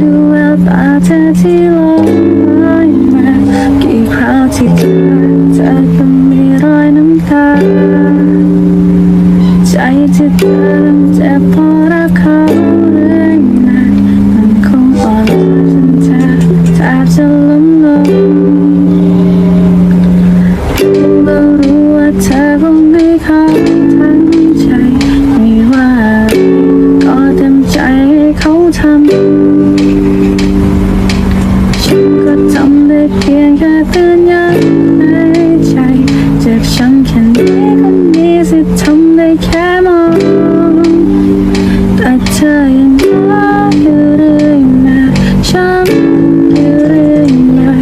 ดูแววตาเธอที่ลอยมากี่คราวที่เจอเธอก็มีรอยน้ำตา ใจเธอ เพียงแค่ตือนยังในใจเจ็บช้ำแค่นี้ก็มีสิทธิ์ทำได้แค่มองแต่เธอยัเรื่อยมาช้ำเรื่อยมา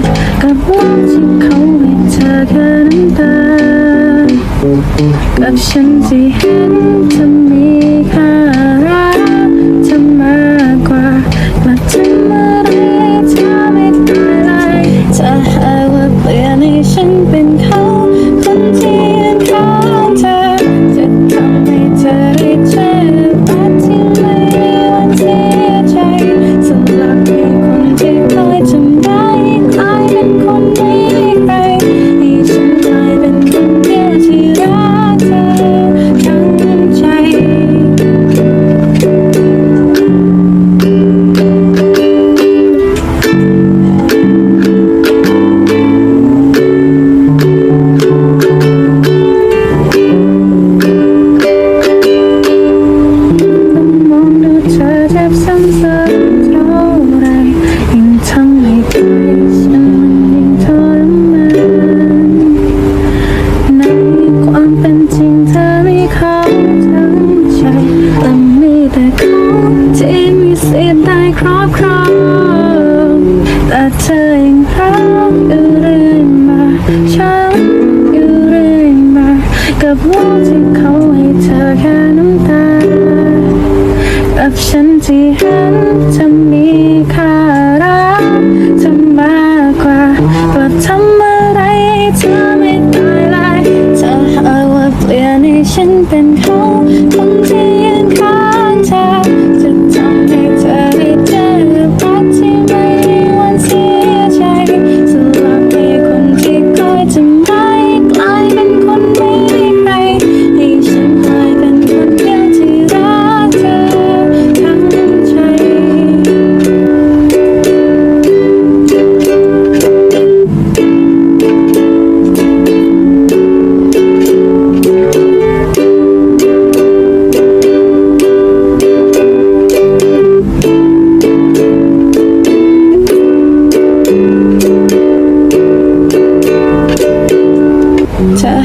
กับวันที่เขาให้เธอแค่น้ำตากับฉันที่เห็นจะมีค่า ครอบครองแต่เธอยังรักอยู่เรื่อยมาฉันอยู่เรื่อยมากับโลกที่เขาให้เธอแค่น้ำตากับฉันที่เห็นจะมี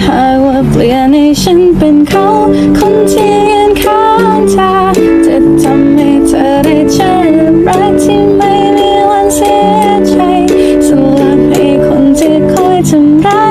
หากว่าเปลี่ยนให้ฉันเป็นเขาคนที่ยืนข้างเธอจะทำให้เธอได้เจอรักที่ไม่มีวันเสียใจสลับให้คนที่คอยทำร้าย